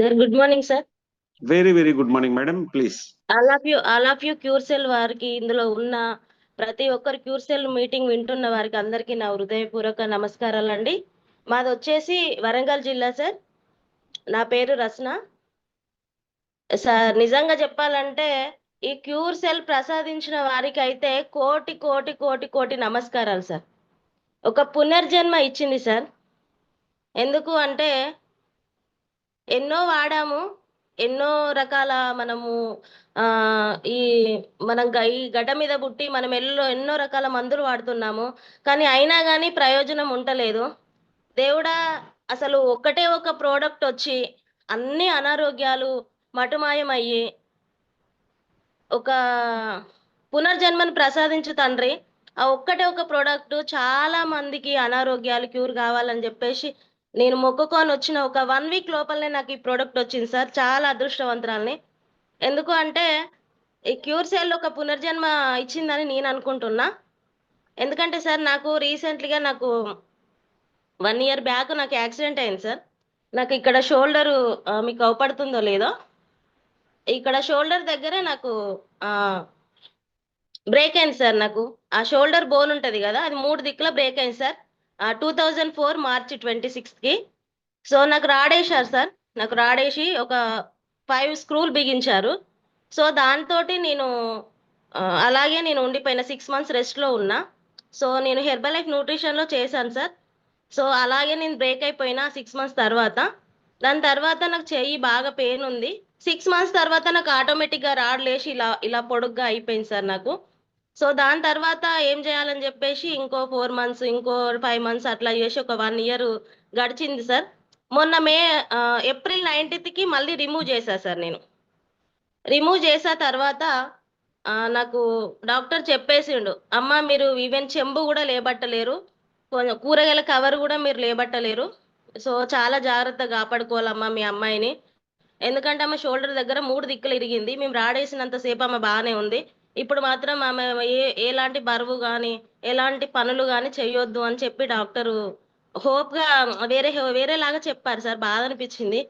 Sir good morning sir. Very very good morning madam please all of you all of you cure cell వారికి ఇందులో ఉన్న ప్రతి ఒక్కరు cure cell meeting వింటున్న వారికి అందరికీ నా హృదయపూర్వక నమస్కారాలు అండి మాది వచ్చేసి వరంగల్ జిల్లా సార్. నా పేరు రస్న. సార్ నిజంగా చెప్పాలంటే ఈ క్యూర్ సెల్ ప్రసాదించిన వారికి అయితే కోటి కోటి కోటి కోటి నమస్కారాలు సార్. ఒక పునర్జన్మ ఇచ్చింది సార్. ఎందుకు అంటే ఎన్నో వాడాము ఎన్నో రకాల మనము ఆ ఈ మనం గ- ఈ గడ్డ మీద పుట్టి మనం ఎల్లో ఎన్నో రకాల మందులు వాడుతున్నాము. కానీ అయినా కానీ ప్రయోజనం ఉండలేదు. దేవుడా అసలు ఒక్కటే ఒక ప్రోడక్ట్ వచ్చి అన్ని అనారోగ్యాలు మటుమాయం అయ్యి ఒక పునర్జన్మను ప్రసాదించు తండ్రి. ఆ ఒక్కటే ఒక ప్రోడక్ట్ చాలా మందికి అనారోగ్యాలు క్యూర్ కావాలని చెప్పేసి నేను మొక్కుకొని వచ్చిన ఒక వన్ వీక్ లోపలనే నాకు ఈ ప్రోడక్ట్ వచ్చింది సార్. చాలా అదృష్టవంతురాలని. ఎందుకు అంటే ఈ క్యూర్ సెల్ ఒక పునర్జన్మ ఇచ్చిందని నేను అనుకుంటున్నా. ఎందుకంటే సార్ నాకు రీసెంట్లీగా నాకు వన్ ఇయర్ బ్యాక్ నాకు యాక్సిడెంట్ అయింది సార్. నాకు ఇక్కడ షోల్డరు మీకు అవపడుతుందో లేదో ఇక్కడ షోల్డర్ దగ్గర నాకు బ్రేక్ అయింది సార్ నాకు. ఆ షోల్డర్ బోన్ ఉంటుంది కదా అది మూడు దిక్కుల బ్రేక్ అయింది sir. Two thousand four March twenty సిక్స్త్కి so నాకు రాడేశారు సార్. నాకు రాడేసి ఒక ఫైవ్ స్క్రూలు బిగించారు. సో దాంతో నేను అలాగే నేను ఉండిపోయిన సిక్స్ మంత్స్ రెస్ట్లో ఉన్నా. సో నేను హెర్బల్ లైఫ్ న్యూట్రిషన్లో చేశాను సార్. సో అలాగే నేను బ్రేక్ అయిపోయినా సిక్స్ మంత్స్ తర్వాత. దాని తర్వాత నాకు చెయ్యి బాగా పెయిన్ ఉంది. సిక్స్ మంత్స్ తర్వాత నాకు ఆటోమేటిక్గా రాడ్ లేచి ఇలా ఇలా పొడుగ్గా అయిపోయింది సార్ నాకు. సో దాని తర్వాత ఏం చేయాలని చెప్పేసి ఇంకో ఫోర్ మంత్స్ ఇంకో ఫైవ్ మంత్స్ అట్లా చేసి ఒక వన్ ఇయర్ గడిచింది సార్. మొన్న మే ఏప్రిల్ నైన్టీన్త్కి మళ్ళీ రిమూవ్ చేశా సార్ నేను. రిమూవ్ చేసిన తర్వాత నాకు డాక్టర్ చెప్పేసిండు అమ్మ మీరు ఈవెన్ చెంబు కూడా లేబట్టలేరు కొంచెం కూరగాయల కవర్ కూడా మీరు లేబట్టలేరు సో చాలా జాగ్రత్తగా కాపాడుకోవాలమ్మా మీ అమ్మాయిని. ఎందుకంటే ఆమె షోల్డర్ దగ్గర మూడు దిక్కులు ఇరిగింది మేము రాడేసినంతసేపు ఆమె బాగానే ఉంది ఇప్పుడు మాత్రం ఆమె ఏ ఎలాంటి బరువు కానీ ఎలాంటి పనులు కానీ చేయొద్దు అని చెప్పి డాక్టరు హోప్గా వేరే వేరేలాగా చెప్పారు సార్. బాధ అనిపించింది.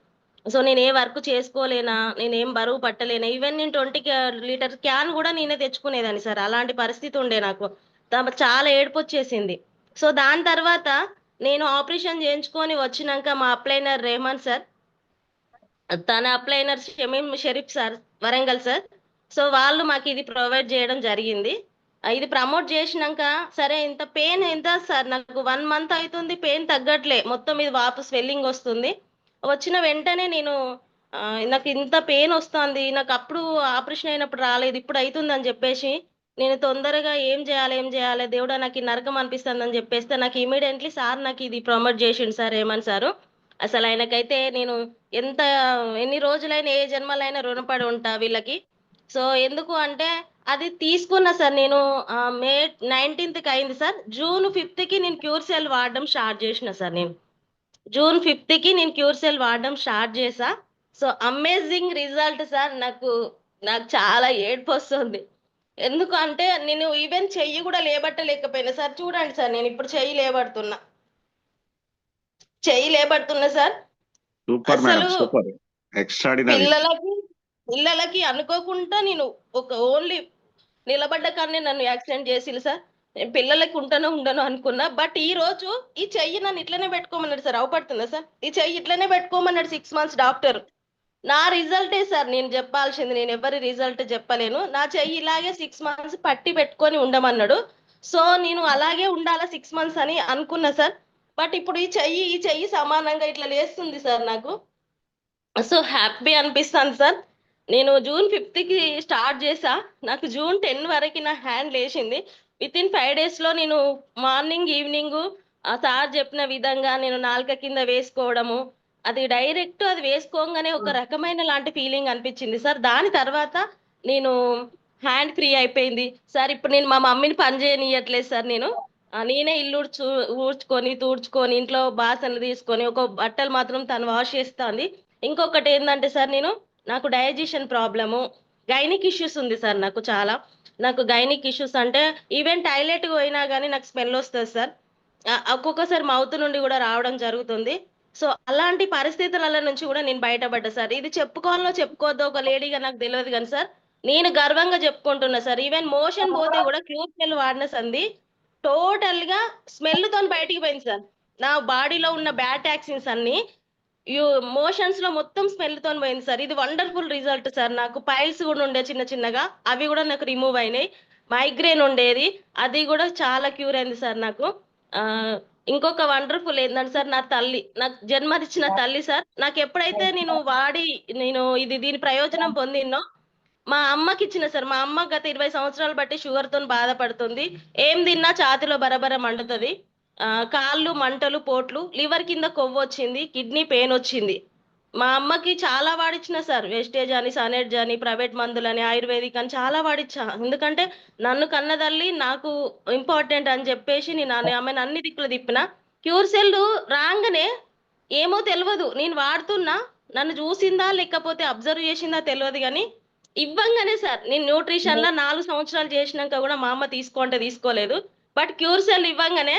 సో నేను ఏ వర్క్ చేసుకోలేనా నేను ఏం బరువు పట్టలేనా ఈవెన్ నేను ట్వంటీ లీటర్ క్యాన్ కూడా నేనే తెచ్చుకునేదాన్ని సార్. అలాంటి పరిస్థితి ఉండే నాకు. చాలా ఏడుపు వచ్చేసింది. సో దాని తర్వాత నేను ఆపరేషన్ చేయించుకొని వచ్చినాక మా అప్లైనర్ రెహమాన్ సార్ తన upliner Shamim Sharif sir Warangal sir so వాళ్ళు మాకు ఇది ప్రొవైడ్ చేయడం జరిగింది. ఇది ప్రమోట్ చేసినాక సరే ఇంత పెయిన్ ఎంత సార్? నాకు వన్ మంత్ అవుతుంది పెయిన్ తగ్గట్లే. మొత్తం ఇది వాపు స్వెల్లింగ్ వస్తుంది. వచ్చిన వెంటనే నేను నాకు ఇంత పెయిన్ వస్తుంది నాకు అప్పుడు ఆపరేషన్ అయినప్పుడు రాలేదు ఇప్పుడు అవుతుందని చెప్పేసి నేను తొందరగా ఏం చేయాలి ఏం చేయాలి దేవుడా నాకు ఈ నరకం అనిపిస్తుంది అని చెప్పేస్తే నాకు ఇమీడియట్లీ సార్ నాకు ఇది ప్రమోట్ చేసిండు సార్ ఏమని సారు? అసలు ఆయనకైతే నేను ఎంత ఎన్ని రోజులైనా ఏ జన్మలైనా రుణపడి ఉంటా వీళ్ళకి. సో ఎందుకు అంటే అది తీసుకున్నా సార్ నేను మే నైన్టీన్త్కి అయింది సార్. జూన్ ఫిఫ్త్కి నేను క్యూర్ సెల్ వాడడం స్టార్ట్ చేసిన సార్ నేను. జూన్ ఫిఫ్త్కి నేను క్యూర్ సెల్ వాడడం స్టార్ట్ చేసా. సో అమేజింగ్ రిజల్ట్ సార్ నాకు నాకు చాలా ఏడుపు వస్తుంది ఎందుకు అంటే నేను ఈవెన్ చెయ్యి కూడా లేబట్టలేకపోయినా సార్. చూడండి సార్ నేను ఇప్పుడు చెయ్యి లేబడుతున్నా. చెయ్యి లేబడుతున్నా సార్. అసలు పిల్లలకి పిల్లలకి అనుకోకుండా నేను ఒక ఓన్లీ నిలబడ్డ కానీ నన్ను యాక్సిడెంట్ చేసిల్లు సార్. నేను పిల్లలకి ఉంటానో ఉండను అనుకున్నా. బట్ ఈ రోజు ఈ చెయ్యి నన్ను ఇట్లనే పెట్టుకోమన్నాడు సార్. అవపడుతుందా సార్? ఈ చెయ్యి ఇట్లనే పెట్టుకోమన్నాడు సిక్స్ మంత్స్ డాక్టర్. నా రిజల్టే సార్. నేను చెప్పాల్సింది నేను ఎవరి రిజల్ట్ చెప్పలేను. నా చెయ్యి ఇలాగే సిక్స్ మంత్స్ పట్టి పెట్టుకొని ఉండమన్నాడు. సో నేను అలాగే ఉండాలా సిక్స్ మంత్స్ అని అనుకున్నా సార్. బట్ ఇప్పుడు ఈ చెయ్యి ఈ చెయ్యి సమానంగా ఇట్లా లేస్తుంది సార్ నాకు. సో హ్యాపీ అనిపిస్తుంది సార్. నేను జూన్ ఫిఫ్త్కి స్టార్ట్ చేసా నాకు జూన్ టెన్ వరకు నా హ్యాండ్ లేచింది. విత్ ఇన్ ఫైవ్ డేస్లో నేను మార్నింగ్ ఈవినింగ్ ఆ సార్ చెప్పిన విధంగా నేను నాలుక కింద వేసుకోవడము అది డైరెక్ట్ అది వేసుకోగానే ఒక రకమైన లాంటి ఫీలింగ్ అనిపించింది. సార్ దాని తర్వాత నేను హ్యాండ్ ఫ్రీ అయిపోయింది. సార్ ఇప్పుడు నేను మా మమ్మీని పని చేయనియట్లేదు సార్ నేను. నేనే ఇల్లు ఊడ్చు ఊడ్చుకొని తూడ్చుకొని ఇంట్లో బాసనలు తీసుకొని ఒక బట్టలు మాత్రం తను వాష్ చేస్తుంది. ఇంకొకటి ఏంటంటే సార్ నేను నాకు డైజెషన్ ప్రాబ్లము గైనిక్ ఇష్యూస్ ఉంది సార్ నాకు చాలా. నాకు గైనిక్ ఇష్యూస్ అంటే ఈవెన్ టాయిలెట్కి పోయినా కానీ నాకు స్మెల్ వస్తుంది సార్. ఒక్కొక్కసారి మౌత్ నుండి కూడా రావడం జరుగుతుంది. సో అలాంటి పరిస్థితుల నుంచి కూడా నేను బయటపడ్డా సార్. ఇది చెప్పుకోవాలో చెప్పుకోవద్దో ఒక లేడీగా నాకు తెలియదు కానీ సార్ నేను గర్వంగా చెప్పుకుంటున్నా సార్. ఈవెన్ మోషన్ పోతే కూడా క్యూర్ స్మెల్ వాడిన సంది టోటల్గా స్మెల్తో బయటికి పోయింది సార్. నా బాడీలో ఉన్న బ్యాడ్ టాక్సిన్స్ అన్ని యు మోషన్స్లో మొత్తం స్మెల్తో పోయింది సార్. ఇది వండర్ఫుల్ రిజల్ట్ సార్. నాకు పైల్స్ కూడా ఉండే చిన్న చిన్నగా. అవి కూడా నాకు రిమూవ్ అయినాయి. మైగ్రేన్ ఉండేది. అది కూడా చాలా క్యూర్ అయింది సార్ నాకు. ఇంకొక వండర్ఫుల్ ఏంటంటే సార్ నా తల్లి నాకు జన్మనిచ్చిన తల్లి సార్. నాకు ఎప్పుడైతే నేను వాడి నేను ఇది దీని ప్రయోజనం పొందినో మా అమ్మకి ఇచ్చిన సార్. మా అమ్మ గత ఇరవై సంవత్సరాలు బట్టి షుగర్తో బాధపడుతుంది. ఏం తిన్నా ఛాతిలో బరబర మండుతుంది. కాళ్ళు మంటలు పోట్లు లివర్ కింద కొవ్వు వచ్చింది కిడ్నీ పెయిన్ వచ్చింది మా అమ్మకి చాలా వాడిచ్చిన సార్ వెస్టేజ్ అని సనెడ్జ్ అని ప్రైవేట్ మందులని ఆయుర్వేదిక్ అని చాలా వాడిచ్చా. ఎందుకంటే నన్ను కన్నదల్లి నాకు ఇంపార్టెంట్ అని చెప్పేసి నేను ఆమె- ఆమెను అన్ని దిక్కులు తిప్పిన. క్యూర్ సెల్ రాగానే ఏమో తెలియదు నేను వాడుతున్నా నన్ను చూసిందా లేకపోతే అబ్జర్వ్ చేసిందా తెలియదు కానీ ఇవ్వంగానే సార్ నేను న్యూట్రిషన్లో నాలుగు సంవత్సరాలు చేసినాక కూడా మా అమ్మ తీసుకోంటే తీసుకోలేదు. బట్ క్యూర్ సెల్ ఇవ్వంగానే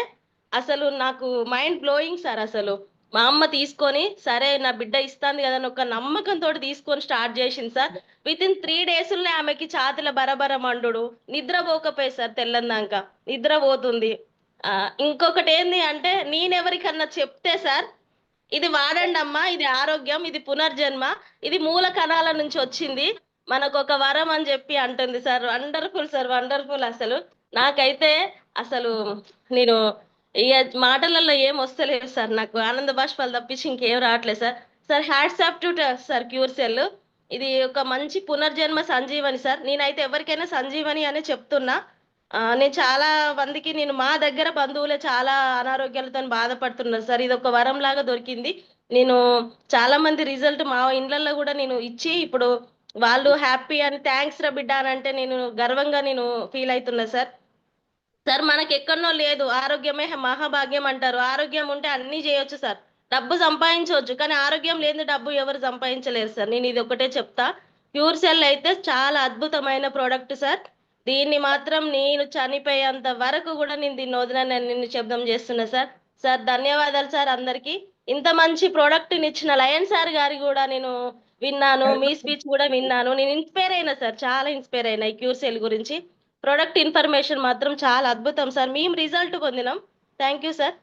అసలు నాకు మైండ్ బ్లోయింగ్ సార్ అసలు. మా అమ్మ తీసుకొని సరే నా బిడ్డ ఇస్తాంది కదా అని ఒక నమ్మకంతో తీసుకొని స్టార్ట్ చేసింది సార్ విత్ ఇన్ త్రీ డేస్లోనే ఆమెకి ఛాతిల బరబర మండుడు. నిద్ర పోకపోయి సార్ తెల్లందాక. నిద్ర పోతుంది. ఇంకొకటి ఏంది అంటే నేనెవరికన్నా చెప్తే సార్ ఇది వాడండి అమ్మా ఇది ఆరోగ్యం ఇది పునర్జన్మ ఇది మూల కణాల నుంచి వచ్చింది. మనకు ఒక వరం అని చెప్పి అంటుంది సార్ వండర్ఫుల్ సార్ వండర్ఫుల్ అసలు. నాకైతే అసలు నేను ఇక మాటలలో ఏం వస్తలేదు సార్. నాకు ఆనంద బాష్పాలు తప్పించి ఇంకేం రావట్లేదు sir. Sir hats off to sir cure cell. ఇది ఒక మంచి పునర్జన్మ సంజీవని సార్. నేనైతే ఎవరికైనా సంజీవని అనే చెప్తున్నా. నేను చాలా మందికి నేను మా దగ్గర బంధువులే చాలా అనారోగ్యాలతో బాధపడుతున్నారు సార్. ఇది ఒక వరం లాగా దొరికింది. నేను చాలా మంది రిజల్ట్ మా ఇండ్లలో కూడా నేను ఇచ్చి ఇప్పుడు వాళ్ళు హ్యాపీ అని థ్యాంక్స్ రా బిడ్డ అని అంటే నేను గర్వంగా నేను ఫీల్ అవుతున్నా సార్. సార్ మనకి ఎక్కడనో లేదు. ఆరోగ్యమే మహాభాగ్యం అంటారు. ఆరోగ్యం ఉంటే అన్ని చేయొచ్చు సార్. డబ్బు సంపాదించవచ్చు కానీ ఆరోగ్యం లేని డబ్బు ఎవరు సంపాదించలేరు సార్. నేను ఇది ఒకటే చెప్తా. ప్యూర్ సెల్ అయితే చాలా అద్భుతమైన ప్రోడక్ట్ సార్. దీన్ని మాత్రం నేను చనిపోయేంత వరకు కూడా నేను దీన్ని వదిలేను నేను శబ్దం చేస్తున్నా సార్. సార్ ధన్యవాదాలు సార్ అందరికీ. ఇంత మంచి ప్రోడక్ట్ ఇచ్చిన లయన్ సార్ గారి కూడా నేను విన్నాను. మీ స్పీచ్ కూడా విన్నాను. నేను ఇన్స్పైర్ అయినా సార్ చాలా ఇన్స్పైర్ అయినా ఈ క్యూర్ సెల్ గురించి. ప్రొడక్ట్ ఇన్ఫర్మేషన్ మాత్రం చాలా అద్భుతం సార్. మేము రిజల్ట్ పొందినాం. Thank you sir.